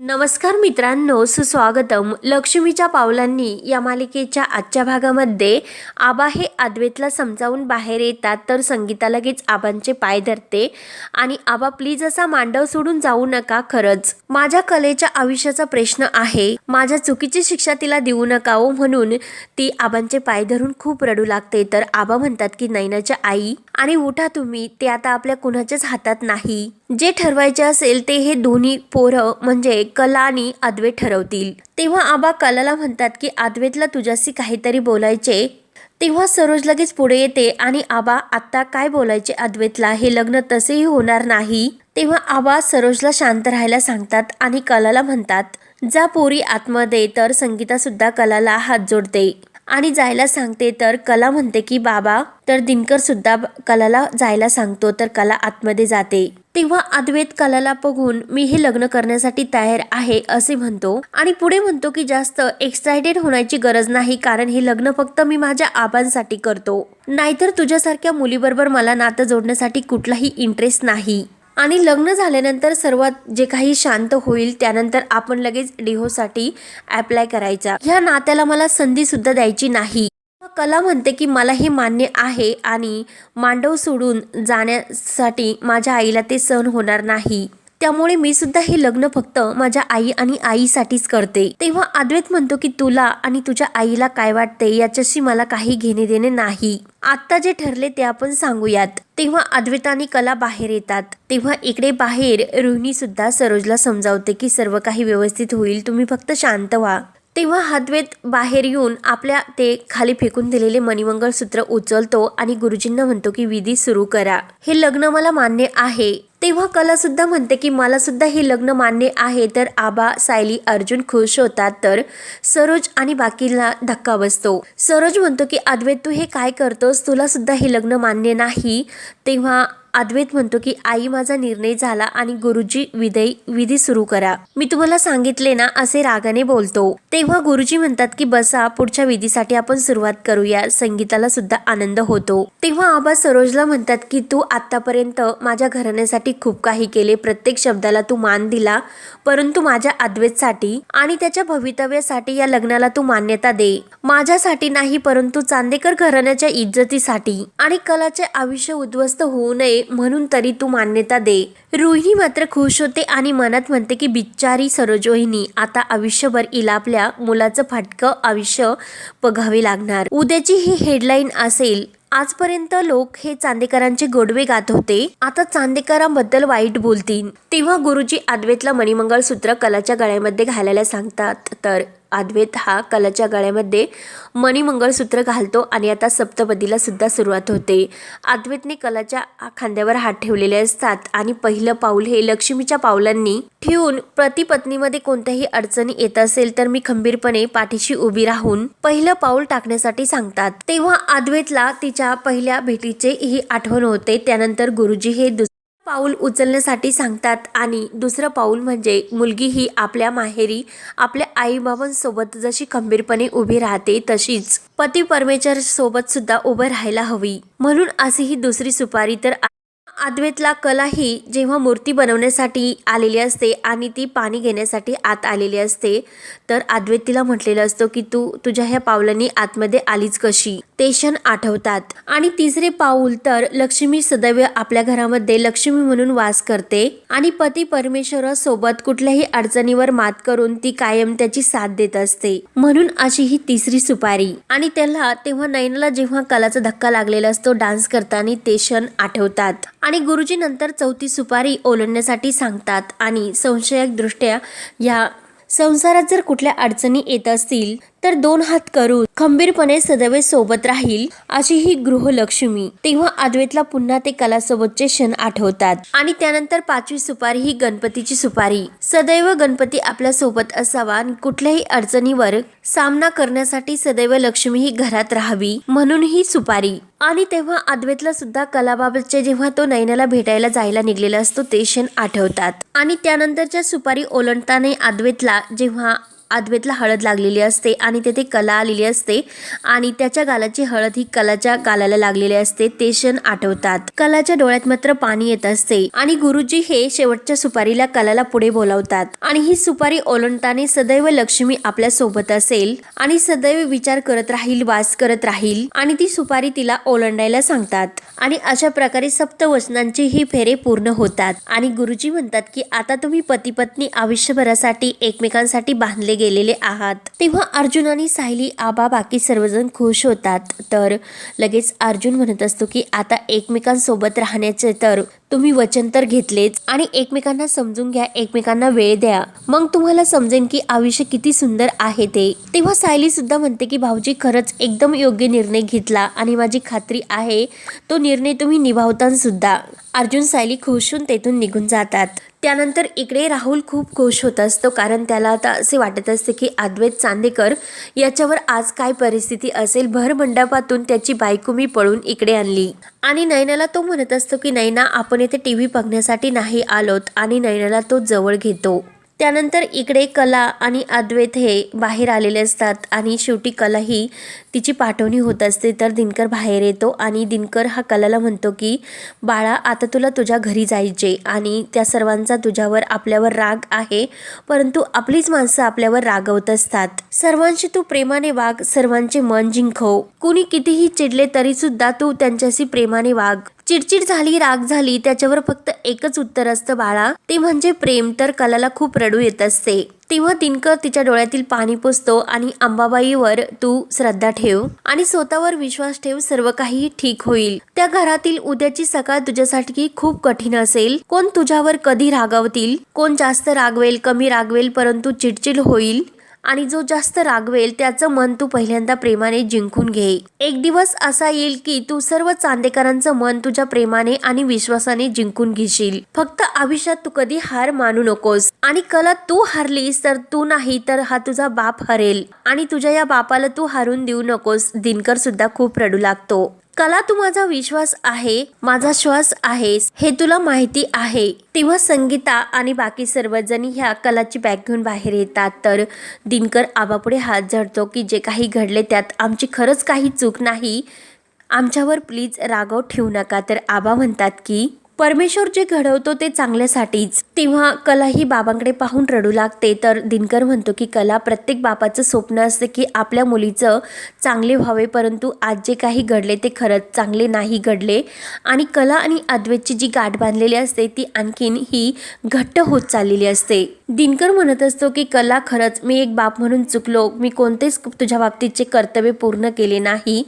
नमस्कार मित्रांनो सुस्वागतम. लक्ष्मीच्या पावलांनी या मालिकेच्या आजच्या भागामध्ये आबा हे अद्वैतला समजावून बाहेर येतात तर संगीता लगेच आबांचे पाय धरते. आणि आबा प्लीज असा मांडव सोडून जाऊ नका खरंच. माझ्या कलेच्या आयुष्याचा प्रश्न आहे. माझ्या चुकीची शिक्षा तिला देऊ नका हो म्हणून ती आबांचे पाय धरून खूप रडू लागते. तर आबा म्हणतात की नैनाच्या आई आणि उठा तुम्ही. ते आता आपल्या कुणाच्याच हातात नाही. जे ठरवायचे असेल ते हे दोन्ही पोरं म्हणजे कला आणि अद्वैत ठरवतील. तेव्हा आबा कलाला म्हणतात की अद्वैतला तुझ्याशी काहीतरी बोलायचे. तेव्हा सरोज लगेच पुढे येते आणि आबा आत्ता काय बोलायचे अद्वैतला हे लग्न तसेही होणार नाही. तेव्हा आबा सरोजला शांत राहायला सांगतात आणि कलाला म्हणतात जा पोरी आतमध्ये तर संगीता सुद्धा कलाला हात जोडते. आणि जायला सांगते तर कला म्हणते की बाबा तर दिनकर सुद्धा कलाला जायला सांगतो तर कला आतमध्ये जाते. तेव्हा अद्वैत कलाला बघून मी हे लग्न करण्यासाठी तयार आहे असे म्हणतो. आणि पुढे म्हणतो की जास्त एक्सायटेड होण्याची गरज नाही कारण हे लग्न फक्त मी माझ्या आबांसाठी करतो. नाहीतर तुझ्यासारख्या मुलीबरोबर मला नातं जोडण्यासाठी कुठलाही इंटरेस्ट नाही. आणि लग्न झाल्यानंतर सर्वात जे काही शांत होईल त्यानंतर आपण लगेच डिहोसाठी अप्लाय करायचा. ह्या नात्याला मला संधी सुद्धा द्यायची नाही. कला म्हणते की मला हे मान्य आहे आणि मांडव सोडून जाण्यासाठी माझ्या आईला ते सहन होणार नाही. त्यामुळे मी सुद्धा हे लग्न फक्त माझ्या आई आणि आईसाठीच करते. तेव्हा अद्वैत म्हणतो की तुला आणि तुझ्या आईला काय वाटते याच्याशी मला काही घेणे देणे नाही. आता जे ठरले ते आपण सांगूयात. तेव्हा अद्वैत आणि कला बाहेर येतात. तेव्हा इकडे बाहेर रोहिणी सुद्धा सरोजला समजावते की सर्व काही व्यवस्थित होईल तुम्ही फक्त शांत व्हा. तेव्हा अद्वैत बाहेर येऊन आपल्या ते खाली फेकून दिलेले मणिमंगळ सूत्र उचलतो आणि गुरुजींना म्हणतो की विधी सुरू करा. हे लग्न मला मान्य आहे. तेव्हा कला सुद्धा म्हणते की मला सुद्धा हे लग्न मान्य आहे. तर आबा सायली अर्जुन खुश होतात तर सरोज आणि बाकीला धक्का बसतो. सरोज म्हणतो की अद्वैत तू हे काय करतोस? तुला सुद्धा हे लग्न मान्य नाही. तेव्हा अद्वैत म्हणतो की आई माझा निर्णय झाला आणि गुरुजी विदय विधी सुरू करा. मी तुम्हाला सांगितले ना असे रागाने बोलतो. तेव्हा गुरुजी म्हणतात की बसा पुढच्या विधीसाठी आपण सुरुवात करूया. संगीताला सुद्धा आनंद होतो. तेव्हा आबा सरोजला म्हणतात की तू आतापर्यंत माझ्या घराण्यासाठी खूप काही केले. प्रत्येक शब्दाला तू मान दिला परंतु माझ्या अद्वैतसाठी आणि त्याच्या भवितव्यासाठी या लग्नाला तू मान्यता दे. माझ्यासाठी नाही परंतु चांदेकर घराण्याच्या इज्जतीसाठी आणि कलाचे आयुष्य उद्ध्वस्त होऊ नये म्हणून तरी तू मान्यता दे. रोहिणी मात्र खुश होते आणि मनात म्हणते की बिचारी सरोजोहिनी आता आयुष्यभर इला आपल्या मुलाचं फाटकं आयुष्य बघावे लागणार. उद्याची ही हेडलाईन असेल आजपर्यंत लोक हे चांदेकरांचे गोडवे गात होते. आता चांदेकरांबद्दल वाईट बोलतील. तेव्हा गुरुजी आदवेतला मणिमंगळ सूत्र कलाच्या गळ्यामध्ये घालायला सांगतात. तर अद्वैत हा कलाच्या गळ्यामध्ये मणिमंगळसूत्र घालतो आणि आता सप्तपदीला सुद्धा सुरुवात होते. अद्वैतने कलाच्या खांद्यावर हात ठेवलेले असतात आणि पहिलं पाऊल हे लक्ष्मीच्या पावलांनी ठेवून प्रतिपत्नीमध्ये कोणत्याही अडचणी येत असेल तर मी खंबीरपणे पाठीशी उभी राहून पहिलं पाऊल टाकण्यासाठी सांगतात. तेव्हा अद्वैतला तिच्या पहिल्या भेटीचे ही आठवण होते. त्यानंतर गुरुजी हे दुस पाऊल उचलण्यासाठी सांगतात आणि दुसरं पाऊल म्हणजे मुलगी ही आपल्या माहेरी आपल्या आईबाबांसोबत जशी खंबीरपणे उभी राहते तशीच पती परमेश्वर सोबत सुद्धा उभं राहायला हवी. म्हणून अशी ही दुसरी सुपारी तर अद्वैतला कला ही जेव्हा मूर्ती बनवण्यासाठी आलेली असते आणि ती पाणी घेण्यासाठी आत आलेली असते तर अद्वैत तिला म्हटलेलं असतं की तू तुझ्या ह्या पावलांनी आतमध्ये आलीच कशी? ते क्षण आठवतात. आणि तिसरे पाऊल तर लक्ष्मी सदैव आपल्या घरामध्ये लक्ष्मी म्हणून वास करते आणि पती परमेश्वरासोबत कुठल्याही अडचणीवर मात करून ती कायम त्याची साथ देत असते. म्हणून अशी ही तिसरी सुपारी. आणि त्याला तेव्हा नयनाला जेव्हा कलाचा धक्का लागलेला असतो डान्स करताना ते क्षण आठवतात. आणि गुरुजी नंतर चौथी सुपारी ओलांडण्यासाठी सांगतात. आणि संशयक दृष्ट्या या संसारात जर कुठल्या अडचणी येत असतील तर दोन हात करून खंबीरपणे सदैव सोबत राहील अशी ही गृहलक्ष्मी. तेव्हा अद्वैतला पुन्हा ते कलासोबतचे क्षण आठवतात. आणि त्यानंतर पाचवी सुपारी ही गणपतीची सुपारी. सदैव गणपती आपल्यासोबत असावा आणि कुठल्याही अडचणीवर सामना करण्यासाठी सदैव लक्ष्मी ही घरात राहावी म्हणून ही सुपारी. आणि तेव्हा अद्वैतला सुद्धा कलाबाबतचे जेव्हा तो नैनाला भेटायला जायला निघलेला असतो ते क्षण आठवतात. आणि त्यानंतरच्या सुपारी ओलंडताने अद्वैतला जेव्हा आदवेतला हळद लागलेली असते आणि तेथे कला आलेली असते आणि त्याच्या गालाची हळद ही कलाच्या गालाला लागलेली असते ते क्षण आठवतात. कलाच्या डोळ्यात मात्र पाणी येत असते आणि गुरुजी हे शेवटच्या सुपारीला कलाला पुढे बोलावतात. आणि ही सुपारी ओलंडताना सदैव लक्ष्मी आपल्यासोबत असेल आणि सदैव विचार करत राहील वास करत राहील आणि ती सुपारी तिला ओलंडायला सांगतात. आणि अशा प्रकारे सप्तवचनांची ही फेरे पूर्ण होतात. आणि गुरुजी म्हणतात की आता तुम्ही पती पत्नी आयुष्यभरासाठी एकमेकांसाठी बांधले गेलेले आहात. तेव्हा अर्जुन आणि सायली आबा बाकी सर्वजण खुश होतात. तर लगेच अर्जुन म्हणत असतो की आता एकमेकांसोबत राहण्याचे तर तुम्ही वचन तर घेतलेच आणि एकमेकांना समजून घ्या एकमेकांना वेळ द्या. मग तुम्हाला समजेन की आयुष्य किती सुंदर आहे ते. तेव्हा सायली सुद्धा म्हणते की भाऊजी खरंच एकदम योग्य निर्णय घेतला आणि माझी खात्री आहे तो निर्णय तुम्ही निभावताना सुद्धा. अर्जुन सायली खुश होऊन तेथून निघून जातात. त्यानंतर इकडे राहुल खूप खुश होत असतो कारण त्याला आता असे वाटत असते की अद्वैत चांदेकर याच्यावर आज काय परिस्थिती असेल भर मंडपातून त्याची बायको मी पळून इकडे आणली. आणि नयनाला तो म्हणत असतो की नयना आपण येथे टी व्ही बघण्यासाठी नाही आलोत. आणि नयनाला तो जवळ घेतो. त्यानंतर इकडे कला आणि अद्वैत हे बाहेर आलेले असतात आणि शेवटी कला ही तिची पाठवणी होत असते. तर दिनकर बाहेर येतो आणि दिनकर हा कलाला म्हणतो की बाळा आता तुला तुझ्या घरी जायचे आणि त्या सर्वांचा तुझ्यावर आपल्यावर राग आहे परंतु आपलीच माणसं आपल्यावर रागवत असतात. सर्वांशी तू प्रेमाने वाघ सर्वांचे मन जिंकव. कुणी कितीही चिडले तरी सुद्धा तू त्यांच्याशी प्रेमाने वाघ चिडचिड झाली राग झाली त्याच्यावर फक्त एकच उत्तर असतं बाळा. ते म्हणजे प्रेम. तर कलाला खूप रडू येत असते. तेव्हा दिनकर तिच्या डोळ्यातील पाणी पुसतो आणि अंबाबाईवर तू श्रद्धा ठेव आणि स्वतःवर विश्वास ठेव सर्व काही ठीक होईल. त्या घरातील उद्याची सकाळ तुझ्यासाठी खूप कठीण असेल. कोण तुझ्यावर कधी रागावतील? कोण जास्त रागवेल कमी रागवेल परंतु चिडचिड होईल? आणि जो जास्त रागवेल त्याचं मन तू पहिल्यांदा प्रेमाने जिंकून घे. एक दिवस असा येईल की तू सर्व चांदेकरांचं मन तुझ्या प्रेमाने आणि विश्वासाने जिंकून घेशील. फक्त आयुष्यात तू कधी हार मानू नकोस. आणि कला तू हारलीस तर तू नाही तर हा तुझा बाप हरेल. आणि तुझ्या या बापाला तू हारून देऊ नकोस. दिनकर सुद्धा खूप रडू लागतो. कला तू माझा विश्वास आहे माझा श्वास आहेस हे तुला माहिती आहे. तेव्हा संगीता आणि बाकी सर्वजणी ह्या कलाची बॅग घेऊन बाहेर येतात. तर दिनकर आबापुढे हात झडतो की जे काही घडले त्यात आमची खरंच काही चूक नाही. आमच्यावर प्लीज रागव ठेवू नका. तर आबा म्हणतात की परमेश्वर जे घडवतो ते चांगल्यासाठीच. तेव्हा कला ही बाबांकडे पाहून रडू लागते. तर दिनकर म्हणतो की कला प्रत्येक बापाचं स्वप्न असते की आपल्या मुलीचं चांगले व्हावे परंतु आज जे काही घडले ते खरंच चांगले नाही घडले. आणि कला आणि अद्वैतची जी गाठ बांधलेली असते ती आणखीन ही घट्ट होत चाललेली असते. दिनकर म्हणत असतो की कला खरंच मी एक बाप म्हणून चुकलो. मी कोणतेच तुझ्या बाबतीतचे कर्तव्य पूर्ण केले नाही.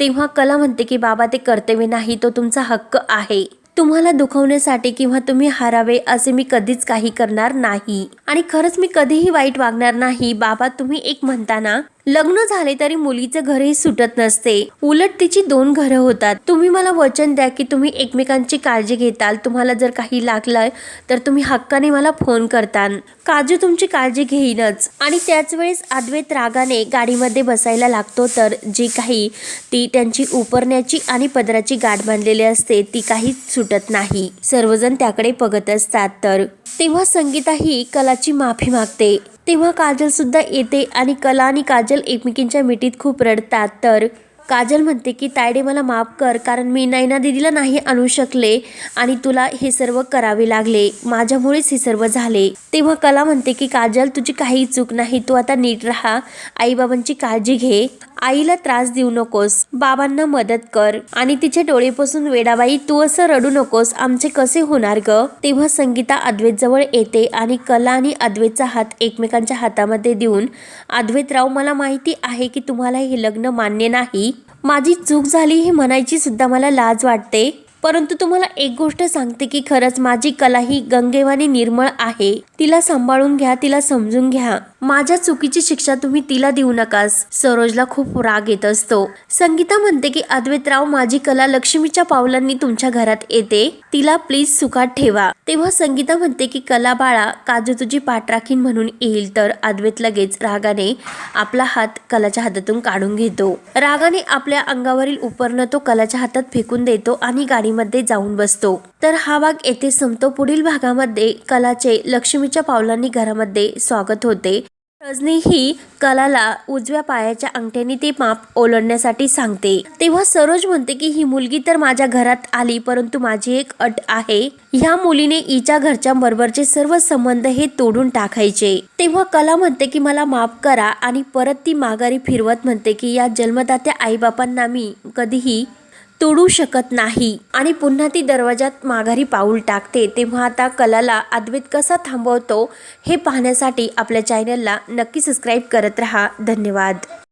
तेव्हा कला म्हणते की बाबा ते कर्तव्य नाही तो तुमचा हक्क आहे. तुम्हाला दुखवण्यासाठी किंवा तुम्ही हारावे असे मी कधीच काही करणार नाही. आणि खरंच मी कधीही वाईट वागणार नाही. बाबा तुम्ही एक म्हणताना लग्न झाले तरी मुलीचं घरही सुटत नसते. उलट तिची दोन घरं होतात. तुम्ही मला वचन द्या की तुम्ही एकमेकांची काळजी घेताल. तुम्हाला जर काही लागलं तर तुम्ही हक्काने मला फोन करताल काजू तुमची काळजी घेईनच. आणि त्याच वेळेस अद्वैत रागाने गाडीमध्ये बसायला लागतो तर जी काही ती त्यांची उपरण्याची आणि पदराची गाठ बांधलेली असते ती काहीच सुटत नाही. सर्वजण त्याकडे बघत असतात तर तेव्हा संगीता ही कलाची माफी मागते. तेव्हा काजलसुद्धा येते आणि कला आणि काजल एकमेकींच्या मिठीत खूप रडतात. तर काजल म्हणते की तायडे मला माफ कर कारण मी नैना दिदीला नाही आणू शकले आणि तुला हे सर्व करावे लागले. माझ्यामुळेच हे सर्व झाले. तेव्हा कला म्हणते की काजल तुझी काही चूक नाही. तू आता नीट राहा. आईबाबांची काळजी घे. आईला त्रास देऊ नकोस बाबांना मदत कर आणि तिचे डोळे पुसून वेडाबाई तू असं रडू नकोस आमचे कसे होणार ग? तेव्हा संगीता अद्वैत जवळ येते आणि कला आणि अद्वैतचा हात एकमेकांच्या हातामध्ये देऊन अद्वैतराव मला माहिती आहे की तुम्हाला हे लग्न मान्य नाही. माझी चूक झाली हे म्हणायची सुद्धा मला लाज वाटते. परंतु तुम्हाला एक गोष्ट सांगते की खरंच माझी कला ही गंगेवानी निर्मळ आहे. तिला सांभाळून घ्या तिला समजून घ्या. माझ्या चुकीची शिक्षा तुम्ही तिला देऊ नकास. सरोजला खूप राग येत असतो. संगीता म्हणते की अद्वैतराव माझी कला लक्ष्मीच्या पावलांनी तुमच्या घरात येते. तिला प्लीज सुखात ठेवा. तेव्हा संगीता म्हणते की कला बाळा काजू तुझी पाठराखीन म्हणून येईल. तर अद्वैत लगेच रागाने आपला हात कलाच्या हातातून काढून घेतो. रागाने आपल्या अंगावरील उपरणं तो कलाच्या हातात फेकून देतो आणि गाडीमध्ये जाऊन बसतो. तर हा भाग येथे संपतो. पुढील भागामध्ये कलाचे लक्ष्मी लक्ष्मीच्या पावलांनी घरामध्ये स्वागत होते. रजनी ही कलाला उजव्या पायाच्या अंगठ्याने ते माप ओलांडण्यासाठी सांगते. तेव्हा सरोज म्हणते की ही मुलगी तर माझ्या घरात आली परंतु माझी एक अट आहे. ह्या मुलीने हिच्या घरच्या बरोबरचे सर्व संबंध हे तोडून टाकायचे. तेव्हा कला म्हणते की मला माफ करा. आणि परत ती माघारी फिरवत म्हणते की या जन्मदात्या आईबापांना मी कधीही तोडू शकत नाही. आणि पुन्हा ती दरवाजात माघारी पाऊल टाकते. तेव्हा आता कलाला अद्वैत कसा थांबवतो हे पाहण्यासाठी आपल्या चॅनलला नक्की सबस्क्राईब करत राहा. धन्यवाद.